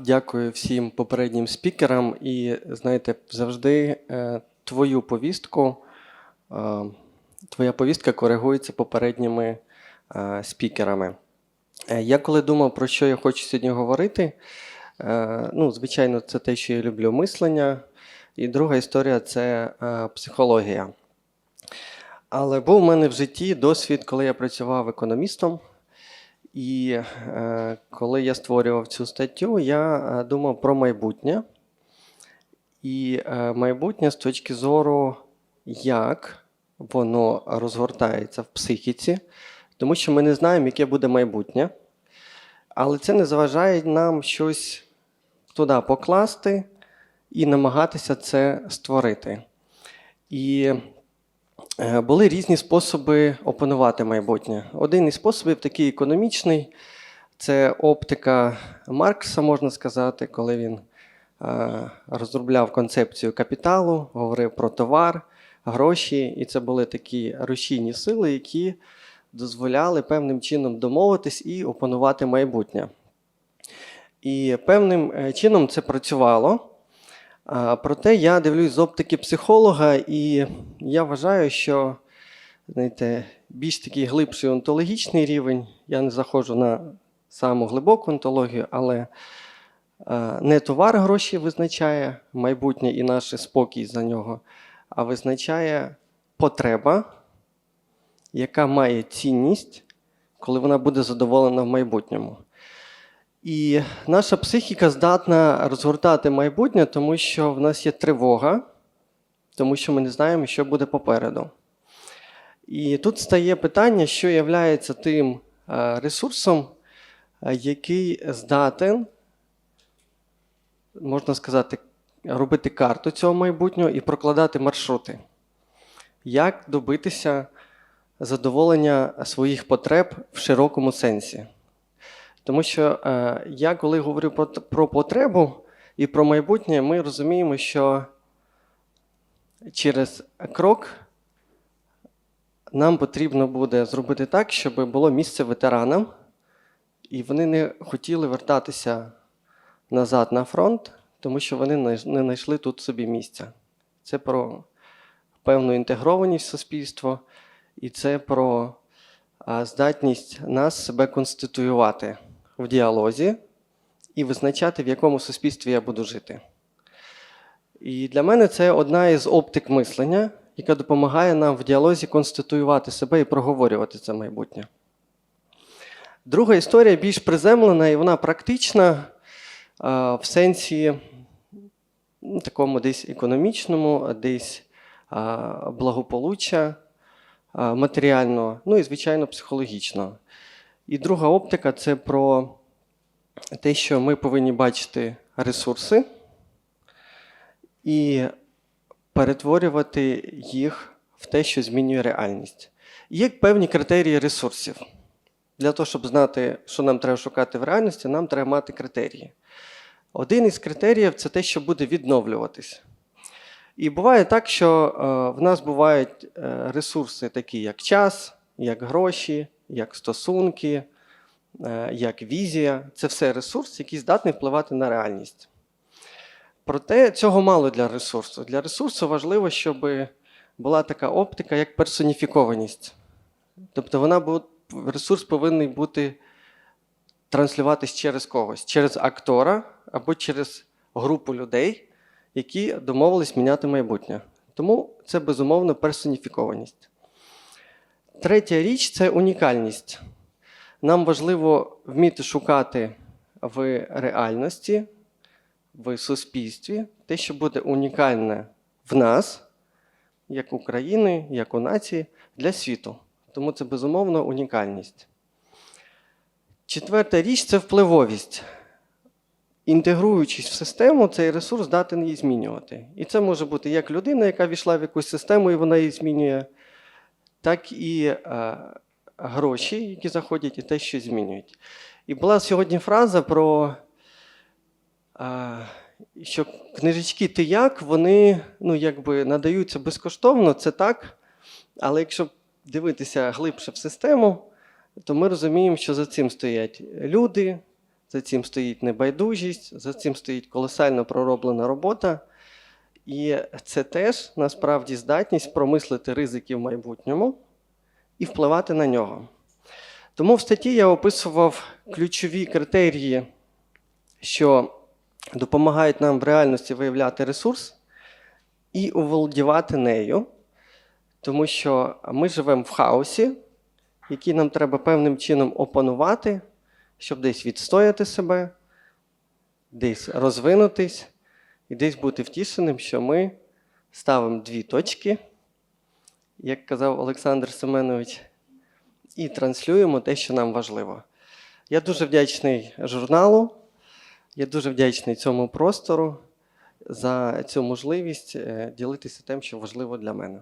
Дякую всім попереднім спікерам. І знаєте, завжди е, твою повістку, е, твоя повістка коригується попередніми е, спікерами. Я коли думав, про що я хочу сьогодні говорити, ну, звичайно, це те, що я люблю мислення. І друга історія це психологія. Але був у мене в житті досвід, коли я працював економістом. І е, коли я створював цю статтю, я е, думав про майбутнє. І е, майбутнє з точки зору, як воно розгортається в психіці, тому що ми не знаємо, яке буде майбутнє. Але це не заважає нам щось туди покласти і намагатися це створити. І були різні способи опанувати майбутнє. Один із способів такий економічний це оптика Маркса, можна сказати, коли він е, розробляв концепцію капіталу, говорив про товар, гроші, і це були такі рушійні сили, які дозволяли певним чином домовитись і опанувати майбутнє. І певним е, чином це працювало. Проте я дивлюсь з оптики психолога, і я вважаю, що знаєте, більш такий глибший онтологічний рівень, я не заходжу на саму глибоку онтологію, але не товар гроші визначає майбутнє і наш спокій за нього, а визначає потреба, яка має цінність, коли вона буде задоволена в майбутньому. І наша психіка здатна розгортати майбутнє, тому що в нас є тривога, тому що ми не знаємо, що буде попереду. І тут стає питання, що є тим е, ресурсом, е, який здатен, можна сказати, робити карту цього майбутнього і прокладати маршрути. Як добитися задоволення своїх потреб в широкому сенсі? Тому що е, я, коли говорю про, про потребу і про майбутнє, ми розуміємо, що через крок нам потрібно буде зробити так, щоб було місце ветеранам, і вони не хотіли вертатися назад на фронт, тому що вони не знайшли тут собі місця. Це про певну інтегрованість в суспільство, і це про здатність нас себе конституювати в діалозі і визначати, в якому суспільстві я буду жити. І для мене це одна із оптик мислення, яка допомагає нам в діалозі конституювати себе і проговорювати це майбутнє. Друга історія більш приземлена і вона практична в сенсі ну, такому десь економічному, десь благополуччя матеріального, ну і, звичайно, психологічного. І друга оптика це про те, що ми повинні бачити ресурси і перетворювати їх в те, що змінює реальність. Є певні критерії ресурсів. Для того, щоб знати, що нам треба шукати в реальності, нам треба мати критерії. Один із критеріїв це те, що буде відновлюватись. І буває так, що е, в нас бувають е, ресурси, такі як час, як гроші, як стосунки, е, як візія це все ресурс, який здатний впливати на реальність. Проте цього мало для ресурсу. Для ресурсу важливо, щоб була така оптика, як персоніфікованість. Тобто вона ресурс повинен бути транслюватись через когось, через актора або через групу людей, які домовились міняти майбутнє. Тому це безумовно персоніфікованість. Третя річ це унікальність. Нам важливо вміти шукати в реальності, в суспільстві те, що буде унікальне в нас, як України, як у нації, для світу. Тому це безумовно унікальність. Четверта річ це впливовість. Інтегруючись в систему, цей ресурс здатен її змінювати. І це може бути як людина, яка війшла в якусь систему, і вона її змінює так і е, гроші, які заходять, і те, що змінюють. І була сьогодні фраза про, е, що книжечки ти як, вони ну, якби надаються безкоштовно, це так. Але якщо дивитися глибше в систему, то ми розуміємо, що за цим стоять люди, за цим стоїть небайдужість, за цим стоїть колосально пророблена робота. І це теж насправді здатність промислити ризики в майбутньому і впливати на нього. Тому в статті я описував ключові критерії, що допомагають нам в реальності виявляти ресурс і оволодівати нею, тому що ми живемо в хаосі, який нам треба певним чином опанувати, щоб десь відстояти себе, десь розвинутись і десь бути втішеним, що ми ставимо дві точки, як казав Олександр Семенович, і транслюємо те, що нам важливо. Я дуже вдячний журналу, я дуже вдячний цьому простору за цю можливість е, ділитися тим, що важливо для мене.